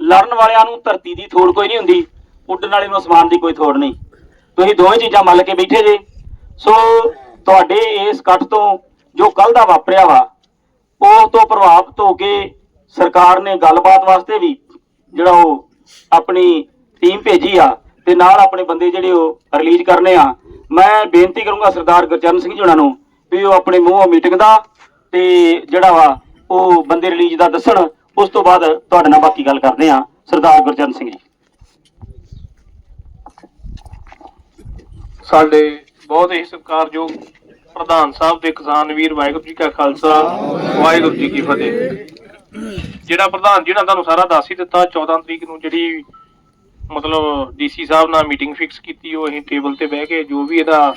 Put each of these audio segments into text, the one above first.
ਲੜਨ ਵਾਲਿਆਂ ਨੂੰ ਧਰਤੀ ਦੀ ਥੋੜ ਕੋਈ ਨਹੀਂ ਹੁੰਦੀ, ਉੱਡਣ ਵਾਲੇ ਨੂੰ ਅਸਮਾਨ ਦੀ ਕੋਈ ਥੋੜ ਨਹੀਂ। ਤੁਸੀਂ ਦੋਵੇਂ ਚੀਜ਼ਾਂ ਮੰਨ ਕੇ ਬੈਠੇ ਜੇ। ਸੋ ਤੁਹਾਡੇ ਇਸ ਇਕੱਠ ਤੋਂ ਜੋ ਕੱਲ ਦਾ ਵਾਪਰਿਆ ਵਾ, ਉਹ ਤੋਂ ਪ੍ਰਭਾਵਿਤ ਹੋ ਕੇ ਸਰਕਾਰ ਨੇ ਗੱਲਬਾਤ ਵਾਸਤੇ ਵੀ ਜਿਹੜਾ ਉਹ ਆਪਣੀ ਟੀਮ ਭੇਜੀ ਆ ਤੇ ਨਾਲ ਆਪਣੇ ਬੰਦੇ ਜਿਹੜੇ ਉਹ ਰਿਲੀਜ਼ ਕਰਨੇ ਆ। ਮੈਂ ਬੇਨਤੀ ਕਰੂੰਗਾ ਸਰਦਾਰ ਗੁਰਚਰਨ ਸਿੰਘ ਜੀ ਉਹਨਾਂ ਨੂੰ ਵੀ ਉਹ ਆਪਣੇ ਮੂੰਹੋਂ ਮੀਟਿੰਗ ਦਾ ਤੇ ਜਿਹੜਾ ਵਾ ਉਹ ਬੰਦੇ ਰਿਲੀਜ਼ ਦਾ ਦੱਸਣ, ਉਸ ਤੋਂ ਬਾਅਦ ਤੁਹਾਡੇ ਨਾਲ ਬਾਕੀ ਗੱਲ ਕਰਦੇ ਆ ਸਰਦਾਰ ਗੁਰਚਰਨ ਸਿੰਘ ਜੀ। ਸਾਡੇ ਬਹੁਤ ਹੀ ਸਤਿਕਾਰਯੋਗ ਪ੍ਰਧਾਨ ਸਾਹਿਬ ਤੇ ਕਿਸਾਨ ਵੀਰ, ਵਾਹਿਗੁਰੂ ਜੀ ਕਾ ਖਾਲਸਾ, ਵਾਹਿਗੁਰੂ ਜੀ ਕੀ ਫਤਿਹ। ਜਿਹੜਾ ਪ੍ਰਧਾਨ ਜੀ ਨੇ ਤੁਹਾਨੂੰ ਸਾਰਾ ਦੱਸ ਹੀ ਦਿੱਤਾ 14 ਤਰੀਕ ਨੂੰ ਜਿਹੜੀ ਮਤਲਬ ਡੀਸੀ ਸਾਹਿਬ ਨਾਲ ਮੀਟਿੰਗ ਫਿਕਸ ਕੀਤੀ, ਉਹ ਅਸੀਂ ਟੇਬਲ ਤੇ ਬਹਿ ਕੇ ਜੋ ਵੀ ਇਹਦਾ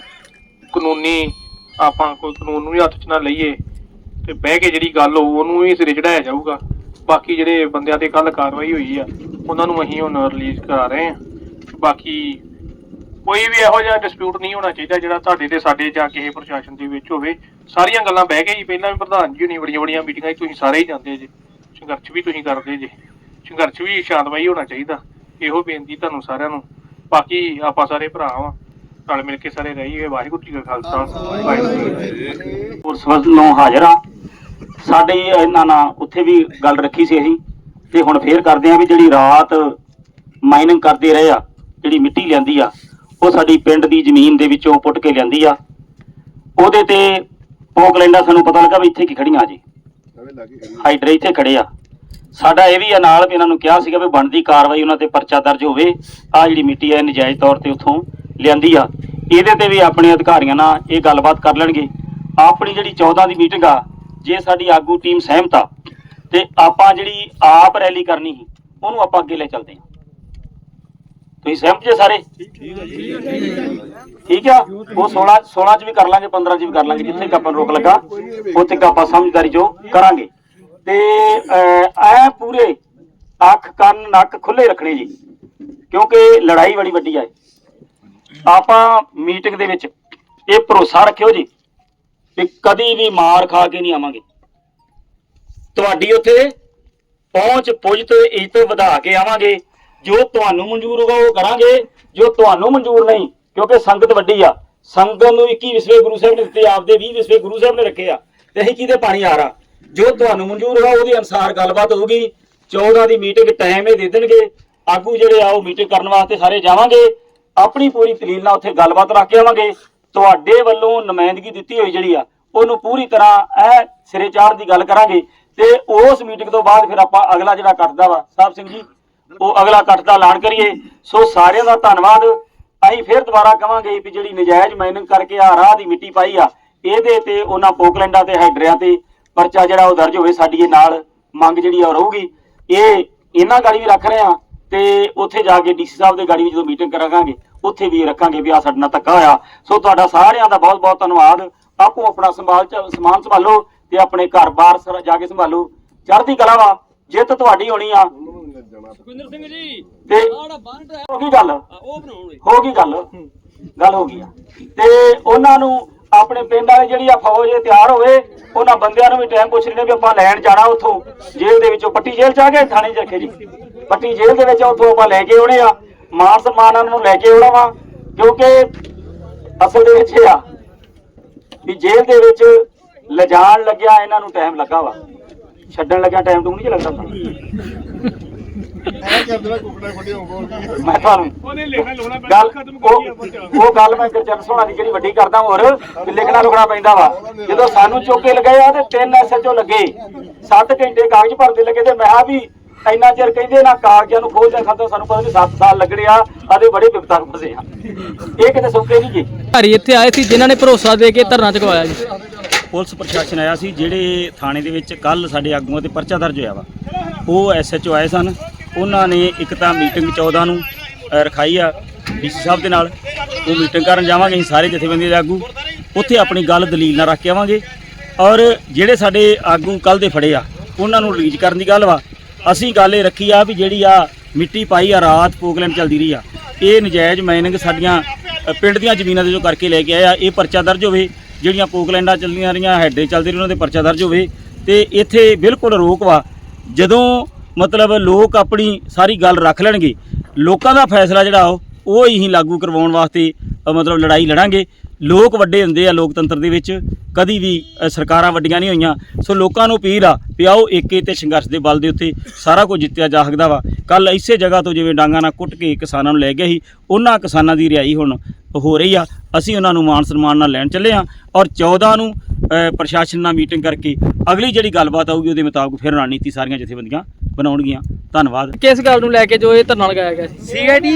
ਕਾਨੂੰਨੀ ਆਪਾਂ ਕੋਈ ਕਾਨੂੰਨ ਨੂੰ ਵੀ ਹੱਥ 'ਚ ਨਾ ਲਈਏ ਤੇ ਬਹਿ ਕੇ ਜਿਹੜੀ ਗੱਲ ਹੋਊ, ਉਹਨੂੰ ਵੀ ਸਿਰੇ ਚੜਾਇਆ ਜਾਊਗਾ। ਬਾਕੀ ਜਿਹੜੇ ਬੰਦਿਆਂ ਤੇ ਕੱਲ ਕਾਰਵਾਈ ਹੋਈ ਆ, ਉਹਨਾਂ ਨੂੰ ਅਸੀਂ ਹੁਣ ਰਿਲੀਜ਼ ਕਰਾ ਰਹੇ ਹਾਂ। ਬਾਕੀ ਕੋਈ ਵੀ ਇਹੋ ਜਿਹਾ ਡਿਸਪਿਊਟ ਨਹੀਂ ਹੋਣਾ ਚਾਹੀਦਾ ਜਿਹੜਾ ਤੁਹਾਡੇ ਤੇ ਸਾਡੇ ਜਾਂ ਕਿਸੇ ਪ੍ਰਸ਼ਾਸਨ ਦੇ ਵਿੱਚ ਹੋਵੇ। ਸਾਰੀਆਂ ਗੱਲਾਂ ਬਹਿ ਕੇ ਹੀ ਪਹਿਲਾਂ ਵੀ ਪ੍ਰਧਾਨ ਜੀ ਹੁਣੀ ਬੜੀਆਂ ਬੜੀਆਂ ਮੀਟਿੰਗਾਂ 'ਚ ਤੁਸੀਂ ਸਾਰੇ ਹੀ ਜਾਂਦੇ ਜੇ। ਸੰਘਰਸ਼ ਵੀ ਤੁਸੀਂ ਕਰਦੇ ਜੇ। ਸੰਘਰਸ਼ ਵੀ ਸ਼ਾਂਤਮਈ ਹੋਣਾ ਚਾਹੀਦਾ। ਇਹੋ ਬੇਨਤੀ ਤੁਹਾਨੂੰ ਸਾਰਿਆਂ ਨੂੰ। ਬਾਕੀ ਆਪਾਂ ਸਾਰੇ ਭਰਾ ਵਾਂ। ਨਾਲ ਮਿਲ ਕੇ ਸਾਰੇ ਰਹੀਏ ਵਾਹਿਗੁਰੂ ਜੀ ਕਾ ਖਾਲਸਾ ਵਾਹਿਗੁਰੂ ਜੀ ਕੀ ਵੱਲੋਂ ਹਾਜ਼ਰ ਆ। ਸਾਡੇ ਇਹਨਾਂ ਨਾਲ ਉੱਥੇ ਵੀ ਗੱਲ ਰੱਖੀ ਸੀ ਅਸੀਂ ਤੇ ਹੁਣ ਫੇਰ ਕਰਦੇ ਆ ਵੀ ਜਿਹੜੀ ਰਾਤ ਮਾਈਨਿੰਗ ਕਰਦੇ ਰਹੇ ਆ ਜਿਹੜੀ ਮਿੱਟੀ ਲਿਆਂਦੀ ਆ ਉਹ ਸਾਡੀ ਪਿੰਡ ਦੀ ਜ਼ਮੀਨ ਦੇ ਵਿੱਚੋਂ ਪੁੱਟ ਕੇ ਲਿਆਂਦੀ ਆ। ਉਹਦੇ ਤੇ ਪੋਕਲੈਂਡਾ ਸਾਨੂੰ ਪਤਾ ਲੱਗਾ ਵੀ ਇੱਥੇ ਕੀ ਖੜੀਆਂ ਜੀ। ਹਾਈਡਰੇ ਇੱਥੇ ਖੜੇ ਆ। ਸਾਡਾ ਇਹ ਵੀ ਆ ਨਾਲ ਵੀ ਇਹਨਾਂ ਨੂੰ ਕਿਹਾ ਸੀਗਾ ਵੀ ਬਣਦੀ ਕਾਰਵਾਈ ਉਹਨਾਂ ਤੇ ਪਰਚਾ ਦਰਜ ਹੋਵੇ ਆ ਜਿਹੜੀ ਮਿੱਟੀ ਹੈ ਨਜਾਇਜ਼ ਤੌਰ ਤੇ ਉੱਥੋਂ ਲਿਆਂਦੀ ਆ। ਇਹਦੇ ਤੇ ਵੀ ਆਪਣੇ ਅਧਿਕਾਰੀਆਂ ਨਾਲ ਇਹ ਗੱਲਬਾਤ ਕਰ ਲੈਣਗੇ। ਆਪਣੀ ਜਿਹੜੀ 14 ਦੀ ਮੀਟਿੰਗ ਆ ਜੇ ਸਾਡੀ ਆਗੂ ਟੀਮ ਸਹਿਮਤ ਆ ਤੇ ਆਪਾਂ ਜਿਹੜੀ ਆਪ ਰੈਲੀ ਕਰਨੀ ਸੀ ਉਹਨੂੰ ਆਪਾਂ ਅੱਗੇ ਲੈ ਚੱਲਦੇ ਹਾਂ। ਤੁਸੀਂ ਸਹਿਮਤ ਜੇ ਸਾਰੇ? ਠੀਕ ਆ? ਉਹ 16 16 ਚ ਵੀ ਕਰ ਲਾਂਗੇ 15 ਚ ਵੀ ਕਰ ਲਾਂਗੇ ਜਿੱਥੇ ਆਪਾਂ ਨੂੰ ਰੋਕ ਲੱਗਾ ਉੱਥੇ ਆਪਾਂ ਸਮਝਦਾਰੀ ਜੋ ਕਰਾਂਗੇ। ਤੇ ਅਹ, ਐ ਪੂਰੇ ਅੱਖ ਕੰਨ ਨੱਕ ਖੁੱਲੇ ਰੱਖਣੇ ਜੀ ਕਿਉਂਕਿ ਲੜਾਈ ਬੜੀ ਵੱਡੀ ਆ ਆਪਾਂ ਮੀਟਿੰਗ ਦੇ ਵਿੱਚ ਇਹ ਭਰੋਸਾ ਰੱਖਿਓ ਜੀ ਵੀ ਕਦੀ ਵੀ ਮਾਰ ਖਾ ਕੇ ਨਹੀਂ ਆਵਾਂਗੇ। ਤੁਹਾਡੀ ਉੱਥੇ ਪਹੁੰਚ ਪੁੱਜ ਤੇ ਇੱਜ਼ਤ ਵਧਾ ਕੇ ਆਵਾਂਗੇ। ਜੋ ਤੁਹਾਨੂੰ ਮਨਜ਼ੂਰ ਹੋਗਾ ਉਹ ਕਰਾਂਗੇ, ਜੋ ਤੁਹਾਨੂੰ ਮਨਜ਼ੂਰ ਨਹੀਂ, ਕਿਉਂਕਿ ਸੰਗਤ ਵੱਡੀ ਆ। ਸੰਗਤ ਨੂੰ 21 ਵਿਸਵੇ ਗੁਰੂ ਸਾਹਿਬ ਨੇ ਦਿੱਤੇ, ਆਪਦੇ 20 ਵਿਸਵੇ ਗੁਰੂ ਸਾਹਿਬ ਨੇ ਰੱਖੇ ਆ। ਤੇ ਅਸੀਂ ਕਿਹਦੇ ਪਾਣੀ ਆ? ਰਾ ਜੋ ਤੁਹਾਨੂੰ ਮਨਜ਼ੂਰ ਹੋਗਾ ਉਹਦੇ ਅਨਸਾਰ ਗੱਲਬਾਤ ਹੋਊਗੀ। 14 ਦੀ ਮੀਟਿੰਗ ਟਾਈਮ ਇਹ ਦੇ ਦੇਣਗੇ। ਆਗੂ ਜਿਹੜੇ ਆ, ਉਹ ਮੀਟਿੰਗ ਕਰਨ ਵਾਸਤੇ ਸਾਰੇ ਜਾਵਾਂਗੇ। ਆਪਣੀ ਪੂਰੀ ਦਲੀਲ ਨਾਲ ਉੱਥੇ ਗੱਲਬਾਤ ਰੱਖ ਕੇ ਆਵਾਂਗੇ। ਤੁਹਾਡੇ ਵੱਲੋਂ ਨੁਮਾਇੰਦਗੀ ਦਿੱਤੀ ਹੋਈ ਜਿਹੜੀ ਆ, ਉਹਨੂੰ ਪੂਰੀ ਤਰ੍ਹਾਂ ਇਹ ਸਿਰੇ ਚਾੜ ਦੀ ਗੱਲ ਕਰਾਂਗੇ। ਤੇ ਉਸ ਮੀਟਿੰਗ ਤੋਂ ਬਾਅਦ ਫਿਰ ਆਪਾਂ ਅਗਲਾ ਜਿਹੜਾ ਕੱਟਦਾ ਵਾ, ਸਾਹਿਬ ਸਿੰਘ ਜੀ, ਉਹ ਅਗਲਾ ਕੱਟ ਦਾ ਐਲਾਨ ਕਰੀਏ। ਸੋ ਸਾਰਿਆਂ ਦਾ ਧੰਨਵਾਦ। ਅਸੀਂ ਫਿਰ ਦੁਬਾਰਾ ਕਵਾਂਗੇ ਵੀ ਜਿਹੜੀ ਨਜਾਇਜ਼ ਮਾਈਨਿੰਗ ਕਰਕੇ ਆ ਰਾਹ ਦੀ ਮਿੱਟੀ ਪਾਈ ਆ, ਇਹਦੇ ਤੇ ਉਹਨਾਂ ਪੋਕਲੈਂਡਾਂ ਤੇ, ਹੈਡਰਿਆਂ ਤੇ ਪਰਚਾ ਜਿਹੜਾ ਉਹ ਦਰਜ ਹੋਵੇ ਸਾਡੀ ਇਹ ਨਾਲ ਮੰਗ ਜਿਹੜੀ ਆ ਉਹ ਰਹੂਗੀ। ਇਹ ਇਹਨਾਂ ਗੱਲ ਵੀ ਰੱਖ ਰਹੇ ਆ। ਤੇ ਉੱਥੇ ਜਾ ਕੇ ਡੀਸੀ ਸਾਹਿਬ ਦੇ ਗਾੜੀ ਵੀ ਜਦੋਂ ਮੀਟਿੰਗ ਕਰਾਂਗੇ ਉੱਥੇ ਵੀ ਰੱਖਾਂਗੇ ਵੀ ਆ ਸਾਡੇ ਨਾਲ ਧੱਕਾ ਹੋਇਆ। ਸੋ ਤੁਹਾਡਾ ਸਾਰਿਆਂ ਦਾ ਬਹੁਤ ਬਹੁਤ ਧੰਨਵਾਦ। ਆਪੋ ਆਪਣਾ ਸੰਭਾਲ ਸਮਾਨ ਸੰਭਾਲੋ ਤੇ ਆਪਣੇ ਘਰ-ਬਾਰ ਸਰ- ਜਾ ਕੇ ਸੰਭਾਲੋ। ਚੜ੍ਹਦੀ ਕਲਾ ਵਾ ਜਿੱਤ ਤੁਹਾਡੀ ਹੋਣੀ ਆ। ਸੁਖਿੰਦਰ ਸਿੰਘ ਜੀ ਤੇ ਹੈ ਗਈ ਗੱਲ? ਉਹ ਹੋ ਗਈ ਗੱਲ। ਗੱਲ ਹੋ ਗਈ ਆ। ਤੇ ਉਹਨਾਂ ਨੂੰ ਆਪਣੇ ਪਿੰਡ ਵਾਲੇ ਜਿਹੜੀ ਆ ਫੌਜ ਤਿਆਰ ਹੋਵੇ ਉਹਨਾਂ ਬੰਦਿਆਂ ਨੂੰ ਵੀ ਟਾਈਮ ਪੁੱਛ ਨੇ ਵੀ ਆਪਾਂ ਲੈਣ ਜਾਣਾ ਉੱਥੋਂ। ਜੇਲ੍ਹ ਦੇ ਵਿੱਚੋਂ ਪੱਟੀ ਜੇਲ੍ਹ ਚ ਆ ਗਏ ਥਾਣੇ ਚ ਰੱਖੇ ਜੀ। ਪੱਟੀ ਜੇਲ੍ਹ ਦੇ ਵਿੱਚ ਉੱਥੋਂ ਆਪਾਂ ਲੈ ਕੇ ਆਉਣੇ ਆ। ਮਾਨ ਸਨਮਾਨ ਨੂੰ ਲੈ ਕੇ ਆਉਣਾ ਵਾ ਕਿਉਂਕਿ ਅਸਲ ਦੇ ਵਿੱਚ ਇਹ ਆ ਵੀ ਜੇਲ੍ਹ ਦੇ ਵਿੱਚ ਲਿਜਾਣ ਲੱਗਿਆ ਇਹਨਾਂ ਨੂੰ ਟਾਈਮ ਲੱਗਾ ਵਾ। ਛੱਡਣ ਲੱਗਿਆ ਟਾਈਮ ਟੂਮ ਨਹੀਂ ਲੱਗਦਾ ਮੈਂ ਤੁਹਾਨੂੰ ਗੱਲ ਉਹ ਗੱਲ ਮੈਂ ਗੁਰਚਰਨ ਸੋਹਣਾ ਦੀ ਜਿਹੜੀ ਵੱਡੀ ਕਰਦਾ ਹੋਰ ਵੀ ਲਿਖਣਾ ਲੁਖਣਾ ਪੈਂਦਾ ਵਾ। ਜਦੋਂ ਸਾਨੂੰ ਚੋਕੇ ਲਗਾਏ ਆ ਤੇ ਤਿੰਨ ਐਸਐਚਓ ਲੱਗੇ। 7 ਘੰਟੇ ਕਾਗਜ਼ ਭਰਦੇ ਲੱਗੇ ਤੇ ਮੈਂ ਕਿਹਾ ਵੀ ਇੰਨਾ ਚਿਰ ਕਹਿੰਦੇ ਨਾ ਕਾਗਜ਼ਾਂ ਨੂੰ ਖੋਲਦੇ ਖਾਂਦੇ ਸਾਨੂੰ ਪਤਾ ਨਹੀਂ 7 ਸਾਲ ਲੱਗਣੇ ਆ ਆਦੇ ਬੜੇ ਵਿਪਤਾ ਫਸੇ ਆ। ਇਹ ਕਿਤੇ ਸੌਕੇ ਨਹੀਂ ਜੀ। ਘਰੀ ਇੱਥੇ ਆਏ ਸੀ ਜਿਨ੍ਹਾਂ ਨੇ ਭਰੋਸਾ ਦੇ ਕੇ ਧਰਨਾ ਚੁਕਵਾਇਆ ਜੀ। ਪੁਲਿਸ ਪ੍ਰਸ਼ਾਸਨ ਆਇਆ ਸੀ ਜਿਹੜੇ ਥਾਣੇ ਦੇ ਵਿੱਚ ਕੱਲ ਸਾਡੇ ਆਗੂਆਂ ਤੇ ਪਰਚਾ ਦਰਜ ਹੋਇਆ ਵਾ। ਉਹ ਐਸਐਚਓ ਆਏ ਸਨ। ਉਹਨਾਂ ਨੇ ਇੱਕ ਤਾਂ ਮੀਟਿੰਗ 14 ਨੂੰ ਰਖਾਈ ਆ ਡੀਸੀ ਸਾਹਿਬ ਦੇ ਨਾਲ। ਉਹ ਮੀਟਿੰਗ ਕਰਨ ਜਾਵਾਂਗੇ ਅਸੀਂ ਸਾਰੇ ਜਥੇਬੰਦੀ ਦੇ ਆਗੂ। ਉੱਥੇ ਆਪਣੀ ਗੱਲ ਦਲੀਲ ਨਾਲ ਰੱਖ ਕੇ ਆਵਾਂਗੇ। ਔਰ ਜਿਹੜੇ ਸਾਡੇ ਆਗੂ ਕੱਲ ਦੇ ਫੜੇ ਆ ਉਹਨਾਂ ਨੂੰ ਰਿਲੀਜ਼ ਕਰਨ ਦੀ ਗੱਲ ਵਾ। ਅਸੀਂ ਗੱਲ ਇਹ ਰੱਖੀ ਆ ਵੀ ਜਿਹੜੀ ਆ ਮਿੱਟੀ ਪਾਈ ਆ, ਰਾਤ ਪੋਗਲੈਂਡ ਚੱਲਦੀ ਰਹੀ ਆ। ਇਹ ਨਜਾਇਜ਼ ਮਾਈਨਿੰਗ ਸਾਡੀਆਂ ਪਿੰਡ ਦੀਆਂ ਜ਼ਮੀਨਾਂ ਦੇ ਜੋ ਕਰਕੇ ਲੈ ਕੇ ਆਇਆ ਇਹ ਪਰਚਾ ਦਰਜ ਹੋਵੇ, ਜਿਹੜੀਆਂ ਪੋਕਲੈਂਡਾਂ ਚੱਲਦੀਆਂ ਰਹੀਆਂ, ਹੈਡੇ ਚੱਲਦੇ ਰਹੇ ਉਹਨਾਂ ਦੇ ਪਰਚਾ ਦਰਜ ਹੋਵੇ, ਤੇ ਇੱਥੇ ਬਿਲਕੁਲ ਰੋਕ ਵਾ। ਜਦੋਂ ਮਤਲਬ ਲੋਕ ਆਪਣੀ ਸਾਰੀ ਗੱਲ ਰੱਖ ਲੈਣਗੇ, ਲੋਕਾਂ ਦਾ ਫੈਸਲਾ ਜਿਹੜਾ ਉਹ ਉਹ ਹੀ ਲਾਗੂ ਕਰਵਾਉਣ ਵਾਸਤੇ ਮਤਲਬ ਲੜਾਈ ਲੜਾਂਗੇ। ਲੋਕ ਵੱਡੇ ਹੁੰਦੇ ਆ ਲੋਕਤੰਤਰ ਦੇ ਵਿੱਚ ਕਦੀ ਵੀ ਸਰਕਾਰਾਂ ਵੱਡੀਆਂ ਨਹੀਂ ਹੋਈਆਂ। ਸੋ ਲੋਕਾਂ ਨੂੰ ਅਪੀਲ ਆ ਵੀ ਆਓ ਏਕੇ ਤੇ ਸੰਘਰਸ਼ ਦੇ ਬਲ ਦੇ ਉੱਤੇ ਸਾਰਾ ਕੁਝ ਜਿੱਤਿਆ ਜਾ ਸਕਦਾ ਵਾ। ਕੱਲ ਇਸੇ ਜਗ੍ਹਾ ਤੋਂ ਜਿਵੇਂ ਡਾਂਗਾ ਨਾਲ ਕੁੱਟ ਕੇ ਕਿਸਾਨਾਂ ਨੂੰ ਲੈ ਗਏ ਸੀ ਉਹਨਾਂ ਕਿਸਾਨਾਂ ਦੀ ਰਿਹਾਈ ਹੁਣ ਹੋ ਰਹੀ ਆ। ਅਸੀਂ ਉਹਨਾਂ ਨੂੰ ਮਾਨ ਸਨਮਾਨ ਨਾਲ ਲੈਣ ਚੱਲੇ ਆ ਔਰ 14 ਨੂੰ ਪ੍ਰਸ਼ਾਸਨ ਨਾਲ ਮੀਟਿੰਗ ਕਰਕੇ ਅਗਲੀ ਜਿਹੜੀ ਗੱਲਬਾਤ ਆਊਗੀ ਉਹਦੇ ਮੁਤਾਬਕ ਫਿਰ ਰਣਨੀਤੀ ਸਾਰੀਆਂ ਜਥੇਬੰਦੀਆਂ ਬਣਾਉਣਗੀਆਂ। ਧੰਨਵਾਦ। ਕਿਸ ਗੱਲ ਨੂੰ ਲੈ ਕੇ ਜੋ ਇਹ ਧਰਨਾ ਲਗਾਇਆ ਗਿਆ ਸੀ? ਸੀਆਈਡੀ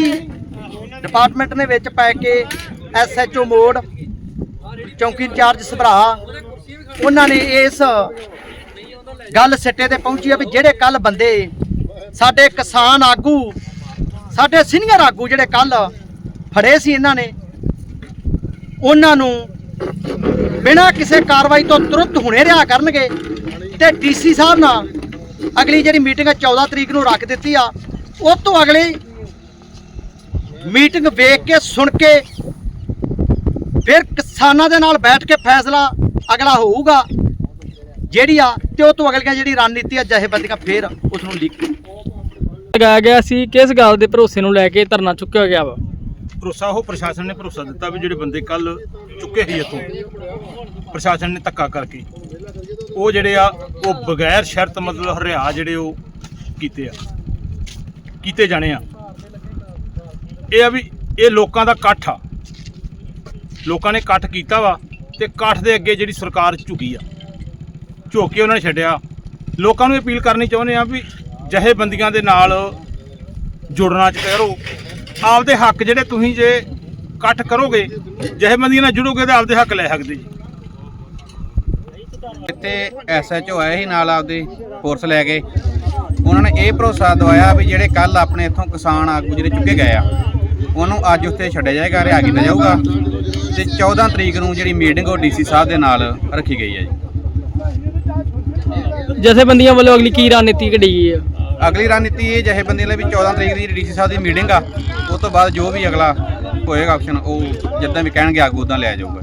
ਡਿਪਾਰਟਮੈਂਟ ਨੇ ਵਿੱਚ ਪੈ ਕੇ ਐਸਐਚਓ ਮੋਡ ਚੌਂਕੀ ਇੰਚਾਰਜ ਸਭਰਾ, ਉਹਨਾਂ ਨੇ ਇਸ ਗੱਲ ਸਿੱਟੇ ਤੇ ਪਹੁੰਚੀ ਆ ਵੀ ਜਿਹੜੇ ਕੱਲ ਬੰਦੇ, ਸਾਡੇ ਕਿਸਾਨ ਆਗੂ, ਸਾਡੇ ਸੀਨੀਅਰ ਆਗੂ ਜਿਹੜੇ ਕੱਲ ਫੜੇ ਸੀ ਇਹਨਾਂ ਨੇ, ਉਹਨਾਂ ਨੂੰ ਬਿਨਾਂ ਕਿਸੇ ਕਾਰਵਾਈ ਤੋਂ ਤੁਰੰਤ ਹੁਣੇ ਰਿਹਾ ਕਰਨਗੇ ਤੇ ਡੀਸੀ ਸਾਹਿਬ ਨਾਲ ਅਗਲੀ ਜਿਹੜੀ ਮੀਟਿੰਗ ਆ 14 ਤਰੀਕ ਨੂੰ ਰੱਖ ਦਿੱਤੀ ਆ, ਉਹ ਤੋਂ ਅਗਲੀ ਮੀਟਿੰਗ ਵੇਖ ਕੇ ਸੁਣ ਕੇ ਫਿਰ ਕਿਸਾਨਾਂ ਦੇ ਨਾਲ ਬੈਠ ਕੇ ਫੈਸਲਾ ਅਗਲਾ ਹੋਊਗਾ। ਜਿਹੜੀ ਆ ਤੇ ਉਹ ਤੋਂ ਅਗਲੀਆਂ ਜਿਹੜੀ ਰਣਨੀਤੀ ਆ ਜਥੇਬੰਦੀਆਂ ਫਿਰ ਉਸ ਨੂੰ ਲੀਕ ਲਗਾਇਆ ਗਿਆ ਸੀ ਕਿਸ ਗੱਲ ਦੇ ਭਰੋਸੇ ਨੂੰ ਲੈ ਕੇ ਧਰਨਾ ਚੁੱਕਿਆ ਗਿਆ ਵਾ? ਭਰੋਸਾ ਉਹ ਪ੍ਰਸ਼ਾਸਨ ਨੇ ਭਰੋਸਾ ਦਿੱਤਾ ਵੀ ਜਿਹੜੇ ਬੰਦੇ ਕੱਲ ਚੁੱਕੇ ਸੀ ਇੱਥੋਂ ਪ੍ਰਸ਼ਾਸਨ ਨੇ ਧੱਕਾ ਕਰਕੇ। ਉਹ ਜਿਹੜੇ ਆ ਉਹ ਬਗੈਰ ਸ਼ਰਤ ਮਤਲਬ ਹਰਿਆ ਜਿਹੜੇ ਉਹ ਕੀਤੇ ਆ ਕੀਤੇ ਜਾਣੇ ਆ। ਇਹ ਆ ਵੀ ਇਹ ਲੋਕਾਂ ਦਾ ਇਕੱਠ ਆ। ਲੋਕਾਂ ਨੇ ਇਕੱਠ ਕੀਤਾ ਵਾ ਤੇ ਇਕੱਠ ਦੇ ਅੱਗੇ ਜਿਹੜੀ ਸਰਕਾਰ ਝੁਕੀ ਆ, ਝੁਕ ਕੇ ਉਹਨਾਂ ਨੇ ਛੱਡਿਆ। ਲੋਕਾਂ ਨੂੰ ਅਪੀਲ ਕਰਨੀ ਚਾਹੁੰਦੇ ਆ ਵੀ ਜਥੇਬੰਦੀਆਂ ਦੇ ਨਾਲ ਜੁੜਨਾ ਚ ਕਰੋ। ਆਪਦੇ ਹੱਕ ਜਿਹੜੇ ਤੁਸੀਂ ਜੇ ਇਕੱਠ ਕਰੋਗੇ, ਜਥੇਬੰਦੀਆਂ ਨਾਲ ਜੁੜੋਗੇ ਤਾਂ ਆਪਦੇ ਹੱਕ ਲੈ ਸਕਦੇ ਜੀ। ਇੱਥੇ ਐਸਐਚਓ ਆਏ ਸੀ ਨਾਲ ਆਪਦੀ ਫੋਰਸ ਲੈ ਕੇ। ਉਹਨਾਂ ਨੇ ਇਹ ਭਰੋਸਾ ਦਵਾਇਆ ਵੀ ਜਿਹੜੇ ਕੱਲ ਆਪਣੇ ਇੱਥੋਂ ਕਿਸਾਨ ਆਗੂ ਜਿਹੜੇ ਚੁੱਕੇ ਗਏ ਆ, ਉਹਨੂੰ ਅੱਜ ਉੱਥੇ ਛੱਡਿਆ ਜਾਏਗਾ ਰਿਹਾ ਕੀਤਾ ਜਾਊਗਾ। ਤੇ 14 ਤਰੀਕ ਨੂੰ ਜਿਹੜੀ ਮੀਟਿੰਗ ਉਹ ਡੀਸੀ ਸਾਹਿਬ ਦੇ ਨਾਲ ਰੱਖੀ ਗਈ ਹੈ ਜੀ। ਜਥੇਬੰਦੀਆਂ ਵੱਲੋਂ ਅਗਲੀ ਕੀ ਰਣਨੀਤੀ ਘੜੀ ਗਈ ਹੈ? ਅਗਲੀ ਰਣਨੀਤੀ ਇਹ ਜਥੇਬੰਦੀ ਲਈ ਵੀ 14 ਤਰੀਕ ਦੀ ਡੀਸੀ ਸਾਹਿਬ ਦੀ ਮੀਟਿੰਗ ਆ ਉਸ ਤੋਂ ਬਾਅਦ ਜੋ ਵੀ ਅਗਲਾ ਹੋਏਗਾ ਆਪਸ਼ਨ ਉਹ ਜਿੱਦਾਂ ਵੀ ਕਹਿਣਗੇ ਆਗੂ ਉਦਾਂ ਲਿਆ ਜਾਊਗਾ।